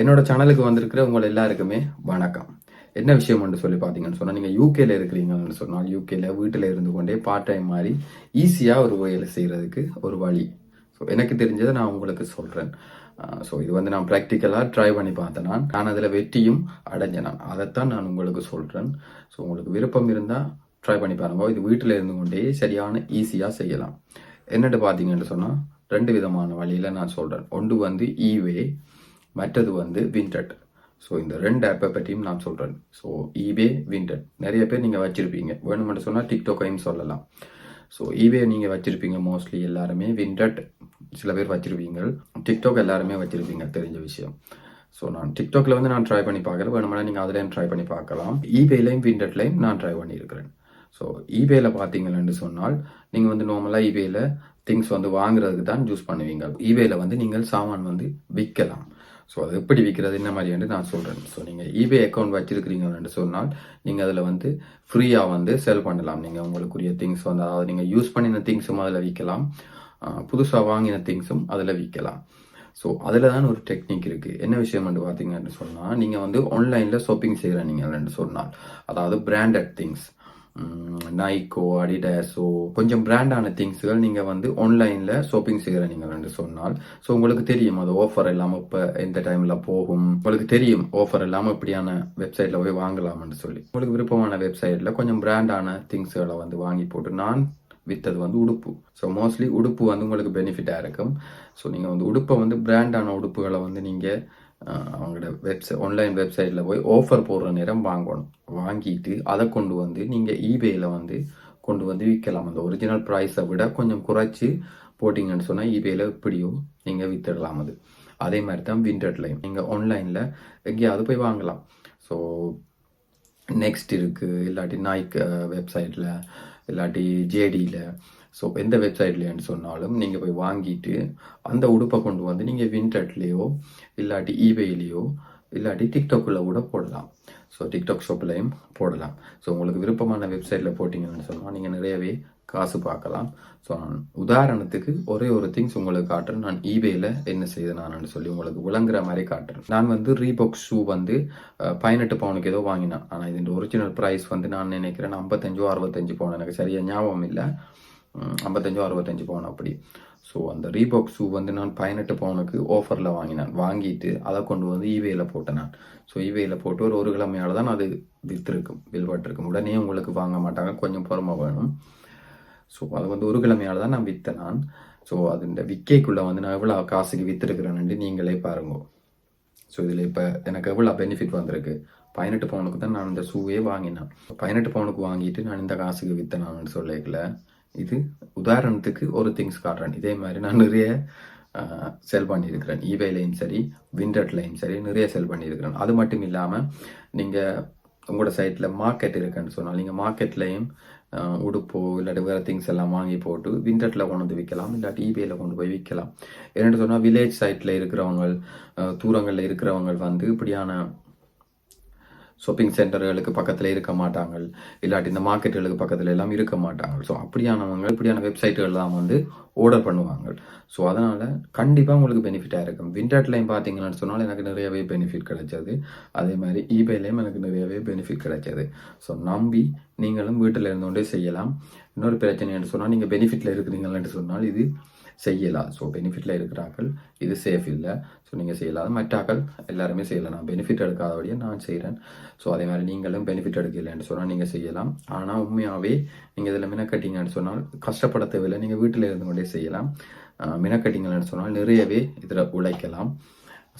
என்னோட சேனலுக்கு வந்திருக்கிற உங்கள் எல்லாருக்குமே வணக்கம். என்ன விஷயம் சொல்லி பார்த்தீங்கன்னு சொன்னால் நீங்கள் யூகேல இருக்கிறீங்கன்னு சொன்னால் யூகேல வீட்டில் இருந்து கொண்டே பார்ட் டைம் மாதிரி ஈஸியாக ஒரு வேலை செய்கிறதுக்கு ஒரு வழி. ஸோ எனக்கு தெரிஞ்சதை நான் உங்களுக்கு சொல்கிறேன் ஸோ இது வந்து நான் ப்ராக்டிக்கலாக ட்ரை பண்ணி பார்த்தேன். நான் நான் அதில் வெற்றியும் அடைஞ்சேன். நான் அதைத்தான் நான் உங்களுக்கு சொல்கிறேன் ஸோ உங்களுக்கு விருப்பம் இருந்தால் ட்ரை பண்ணி பாருங்க. இது வீட்டில் இருந்து கொண்டே சரியான ஈஸியாக செய்யலாம். என்னட்டு பார்த்தீங்கன்னு சொன்னால் ரெண்டு விதமான வழியில் நான் சொல்கிறேன் ஒன்று வந்து ஈவே மற்றது வந்து விண்டட் ஸோ இந்த ரெண்டு ஆப்பை பற்றியும் நான் சொல்கிறேன் ஸோ ஈபே விண்டட் நிறைய பேர் நீங்கள் வச்சுருப்பீங்க. வேணுமென்று சொன்னால் டிக்டாக்கையும் சொல்லலாம். ஸோ ஈபே நீங்கள் வச்சுருப்பீங்க மோஸ்ட்லி எல்லாருமே விண்டட் சில பேர் வச்சுருப்பீங்க. டிக்டாக் எல்லாருமே வச்சுருப்பீங்க. தெரிஞ்ச விஷயம். ஸோ நான் டிக்டாக்ல வந்து நான் ட்ரை பண்ணி பார்க்குறேன். வேணுமெனா நீங்கள் அதுலேயும் ட்ரை பண்ணி பார்க்கலாம். ஈபேலையும் விண்டட்லையும் நான் ட்ரை பண்ணியிருக்கிறேன். ஸோ ஈபேல பார்த்தீங்கன்னு சொன்னால் நீங்கள் வந்து நார்மலாக ஈபேல திங்ஸ் வந்து வாங்குறதுக்கு தான் யூஸ் பண்ணுவீங்க. ஈபேல வந்து நீங்கள் சாமான் வந்து விற்கலாம். ஸோ அது எப்படி விற்கிறது என்ன மாதிரியாண்டு நான் சொல்கிறேன் ஸோ நீங்கள் இபே அக்கௌண்ட் வச்சுருக்கிறீங்கன்னு சொன்னால் நீங்கள் அதில் வந்து ஃப்ரீயாக வந்து செல் பண்ணலாம். நீங்கள் உங்களுக்குரிய திங்ஸ் வந்து அதாவது நீங்கள் யூஸ் பண்ணின திங்ஸும் அதில் விற்கலாம். புதுசாக வாங்கின திங்ஸும் அதில் விற்கலாம். ஸோ அதில் தான் ஒரு டெக்னிக் இருக்குது என்ன விஷயம் வந்து பார்த்தீங்கன்னு சொன்னால் நீங்கள் வந்து ஆன்லைனில் ஷாப்பிங் செய்கிற நீங்கள் சொன்னால் அதாவது பிராண்டட் திங்ஸ் நைக்கோ அடிடாஸோ கொஞ்சம் பிராண்டான திங்ஸுகள் நீங்கள் வந்து ஆன்லைனில் ஷாப்பிங் செய்கிற நீங்கள் என்று சொன்னால் ஸோ உங்களுக்கு தெரியும் அது ஆஃபர் இல்லாமல் இப்போ எந்த டைமில் போகும். உங்களுக்கு தெரியும் ஆஃபர் இல்லாமல் இப்படியான வெப்சைட்டில் போய் வாங்கலாம்னு சொல்லி. உங்களுக்கு விருப்பமான வெப்சைட்டில் கொஞ்சம் பிராண்டான திங்ஸுகளை வந்து வாங்கி போட்டு நான் வித்தது வந்து உடுப்பு. ஸோ மோஸ்ட்லி உடுப்பு வந்து உங்களுக்கு பெனிஃபிட்டாக இருக்கும். ஸோ நீங்கள் வந்து உடுப்பை வந்து பிராண்டான உடுப்புகளை வந்து நீங்கள் அவங்களோட வெப்சை ஆன்லைன் வெப்சைட்டில் போய் ஆஃபர் போடுற நேரம் வாங்கணும். வாங்கிட்டு அதை கொண்டு வந்து நீங்கள் ஈபேயில் வந்து கொண்டு வந்து விற்கலாம். அந்த ஒரிஜினல் ப்ரைஸை விட கொஞ்சம் குறைச்சி போட்டிங்கன்னு சொன்னால் ஈபேயில் எப்படியோ நீங்கள் வித்துடலாம் அது. அதே மாதிரி தான் விண்டர்லையும் நீங்கள் ஆன்லைனில் எங்கேயாவது போய் வாங்கலாம். ஸோ நெக்ஸ்ட் இருக்குது இல்லாட்டி நாய்க் வெப்சைட்டில் இல்லாட்டி ஜேடியில் ஸோ எந்த வெப்சைட்லேன்னு சொன்னாலும் நீங்கள் போய் வாங்கிட்டு அந்த உடுப்பை கொண்டு வந்து நீங்கள் விண்டட்லேயோ இல்லாட்டி ஈபேலேயோ இல்லாட்டி டிக்டாக்குள்ளே கூட போடலாம். ஸோ டிக்டாக் ஷாப்லையும் போடலாம். ஸோ உங்களுக்கு விருப்பமான வெப்சைட்டில் போட்டிங்கன்னு சொன்னால் நீங்கள் நிறையவே காசு பார்க்கலாம். ஸோ நான் உதாரணத்துக்கு ஒரே ஒரு திங்ஸ் உங்களுக்கு காட்டுறேன். நான் ஈபேயில் என்ன செய்தேன் நான் சொல்லி உங்களுக்கு விளங்குற மாதிரி காட்டுறேன். நான் வந்து ரீபாக் ஷூ வந்து பதினெட்டு பவுனுக்கு ஏதோ வாங்கினேன். ஆனால் இதோட ஒரிஜினல் ப்ரைஸ் வந்து நான் நினைக்கிறேன் ஐம்பத்தஞ்சோ அறுபத்தஞ்சு பவுன். எனக்கு சரியாக ஞாபகம் இல்லை. ஐம்பத்தஞ்சோ அறுபத்தஞ்சு பவுன் அப்படி. ஸோ அந்த ரீபாக் ஷூ வந்து நான் பதினெட்டு பவுனுக்கு ஆஃபரில் வாங்கினேன். வாங்கிட்டு அதை கொண்டு வந்து ஈவேயில் போட்டேன். நான் ஸோ ஈவேயில் போட்டு ஒரு ஒரு கிழமையால் தான் அது விற்றுருக்கும் வில்பட்டிருக்கும் உடனே உங்களுக்கு வாங்க மாட்டாங்க கொஞ்சம் பொறுமை வேணும். ஸோ அது வந்து ஒரு கிழமையால் தான் நான் விற்றேன் நான். ஸோ அது இந்த விற்கைக்குள்ளே வந்து நான் எவ்வளோ காசுக்கு விற்றுருக்குறேன்னு நீங்களே பாருங்க. ஸோ இதில் இப்போ எனக்கு எவ்வளோ பெனிஃபிட் வந்திருக்கு? பதினெட்டு பவுனுக்கு தான் நான் இந்த ஷூவே வாங்கினேன். பதினெட்டு பவுனுக்கு வாங்கிட்டு நான் இந்த காசுக்கு விற்றேன் நான் சொல்லிக்கல இது உதாரணத்துக்கு ஒரு திங்ஸ் காட்டுறேன். இதே மாதிரி நான் நிறைய செல் பண்ணியிருக்கிறேன். இவேலையும் சரி விண்டட்லையும் சரி நிறைய செல் பண்ணியிருக்கிறேன். அது மட்டும் இல்லாமல் நீங்கள் உங்களோட சைட்டில் மார்க்கெட் இருக்குன்னு சொன்னால் நீங்கள் மார்க்கெட்லேயும் உடுப்போ இல்லாட்டி வேறு திங்ஸ் எல்லாம் வாங்கி போட்டு விண்டட்டில் கொண்டு வந்து விற்கலாம். இல்லாட்டி இபேயில் கொண்டு போய் விற்கலாம். என்னென்னு சொன்னால் வில்லேஜ் சைட்டில் இருக்கிறவங்க தூரங்களில் இருக்கிறவங்க வந்து இப்படியான ஷாப்பிங் சென்டர்களுக்கு பக்கத்தில் இருக்க மாட்டாங்க இல்லாட்டி இந்த மார்க்கெட்டுகளுக்கு பக்கத்தில் எல்லாம் இருக்க மாட்டாங்க ஸோ அப்படியானவங்க இப்படியான வெப்சைட்டுகள் தான் வந்து ஆர்டர் பண்ணுவாங்க ஸோ அதனால் கண்டிப்பாக உங்களுக்கு பெனிஃபிட்டாக இருக்கும். விண்டர்ட்லையும் பார்த்தீங்கன்னு சொன்னால் எனக்கு நிறையவே பெனிஃபிட் கிடைச்சது. அதே மாதிரி ஈபேலையும் எனக்கு நிறையவே பெனிஃபிட் கிடைச்சது. ஸோ நம்பி நீங்களும் வீட்டில் இருந்தோண்டே செய்யலாம். இன்னொரு பிரச்சனை சொன்னால் நீங்கள் பெனிஃபிட்டில் இருக்கிறீங்கன்னு சொன்னால் இது செய்யலாம். ஸோ பெனிஃபிட்டில் இருக்கிறார்கள். இது சேஃப் இல்லை. ஸோ நீங்கள் செய்யலாம். மற்றாக்கள் எல்லாருமே செய்யலாம். நான் பெனிஃபிட் எடுக்காதபடியே நான் செய்கிறேன் ஸோ அதே மாதிரி நீங்களும் பெனிஃபிட் எடுக்கலைன்னு சொன்னால் நீங்கள் செய்யலாம். ஆனால் உண்மையாகவே நீங்கள் இதில் மினக்கட்டிங்கன்னு சொன்னால் கஷ்டப்பட தேவையில்லை. நீங்கள் வீட்டில் இருந்து கொண்டே செய்யலாம். மினக்கட்டிங்கன்னு சொன்னால் நிறையவே இதில் உழைக்கலாம்.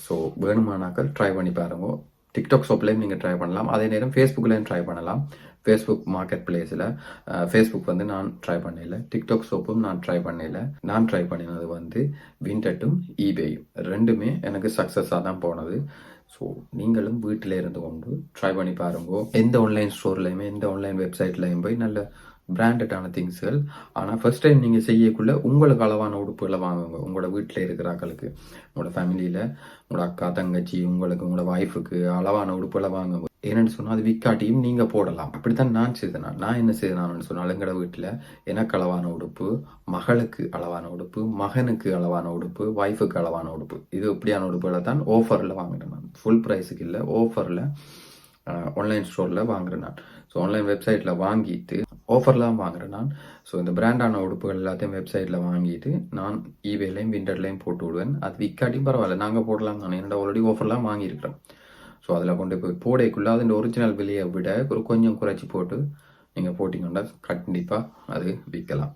ஸோ வேணுமானாக்கள் ட்ரை பண்ணி பாருங்க. டிக்டாக் ஷாப்லேயும் நீங்கள் ட்ரை பண்ணலாம். அதே நேரம் ஃபேஸ்புக்லேயும் ட்ரை பண்ணலாம். ஃபேஸ்புக் மார்க்கெட் பிளேஸில் ஃபேஸ்புக் வந்து நான் ட்ரை பண்ணல. டிக்டாக் சோப்பும் நான் ட்ரை பண்ணல. நான் ட்ரை பண்ணினது வந்து விண்டட்டும் ஈபேயும் ரெண்டுமே எனக்கு சக்ஸஸாக தான் போனது. ஸோ நீங்களும் வீட்டில் இருந்து கொண்டு ட்ரை பண்ணி பாருங்க. எந்த ஆன்லைன் ஸ்டோர்லையுமே எந்த ஆன்லைன் வெப்சைட்லையும் போய் நல்ல பிராண்டடான திங்ஸ்கள் ஆனால் ஃபர்ஸ்ட் டைம் நீங்கள் செய்யக்குள்ள உங்களுக்கு அளவான உடுப்புகளை வாங்குங்க. உங்களோட வீட்டில் இருக்கிற ஆக்களுக்கு உங்களோட ஃபேமிலியில் உங்களோட அக்கா தங்கச்சி உங்களுக்கு உங்களோட ஒய்ஃபுக்கு அளவான உடுப்புகளை வாங்குங்க. என்னன்னு சொன்னால் அது விற்காட்டியும் நீங்கள் போடலாம். அப்படித்தான் நான் செய்தேன் நான் என்ன செய்தனான்னு சொன்னால் எங்களோட வீட்டில் எனக்கு அளவான உடுப்பு மகளுக்கு அளவான உடுப்பு மகனுக்கு அளவான உடுப்பு ஒய்ஃபுக்கு அளவான உடுப்பு. இது இப்படியான உடுப்புகளை தான் ஆஃபரில் வாங்கினேன் நான். ஃபுல் ப்ரைஸுக்கு இல்லை ஆஃபரில் ஆன்லைன் ஸ்டோரில் வாங்குறேன் நான். ஸோ ஆன்லைன் வெப்சைட்டில் வாங்கிட்டு ஆஃபர்லாம் வாங்குறேன் நான். ஸோ இந்த பிராண்டான உடுப்புகள் எல்லாத்தையும் வெப்சைட்டில் வாங்கிட்டு நான் ஈவேலையும் விண்டர்லையும் போட்டு விடுவேன். அது விற்காட்டியும் பரவாயில்ல நாங்கள் போடலாம் தானே. என்னோட ஆல்ரெடி ஆஃபர்லாம் வாங்கியிருக்கிறோம். ஸோ அதில் கொண்டு போய் போடைக்குள்ளே அதோட ஒரிஜினல் விலையை விட ஒரு கொஞ்சம் குறைச்சி போட்டு நீங்கள் போட்டிங்கன்னா கண்டிப்பாக அது விற்கலாம்.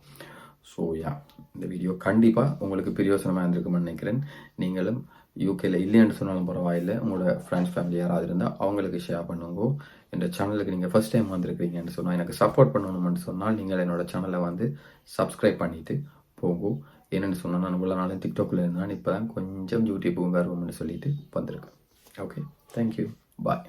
ஸோ யா இந்த வீடியோ கண்டிப்பாக உங்களுக்கு பிரயோசனமாக இருந்திருக்கும்னு நினைக்கிறேன். நீங்களும் யூகேல இல்லைன்னு சொன்னாலும் பரவாயில்லை. உங்களோட ஃப்ரெண்ட்ஸ் ஃபேமிலி யாராவது இருந்தால் அவங்களுக்கு ஷேர் பண்ணுங்க. இந்த சேனலுக்கு நீங்கள் ஃபர்ஸ்ட் டைம் வந்திருக்கிறீங்கன்னு சொன்னால் எனக்கு சப்போர்ட் பண்ணணும்னு சொன்னால் நீங்கள் என்னோட சேனலை வந்து சப்ஸ்கிரைப் பண்ணிவிட்டு போங்க. என்னென்னு சொன்னால் நான் இவ்வளோ நாளும் டிக்டாக்ல இருந்தால் இப்போ தான் கொஞ்சம் யூடியூப்பும் வருவோம்னு சொல்லிட்டு வந்திருக்கேன். okay thank you. Bye.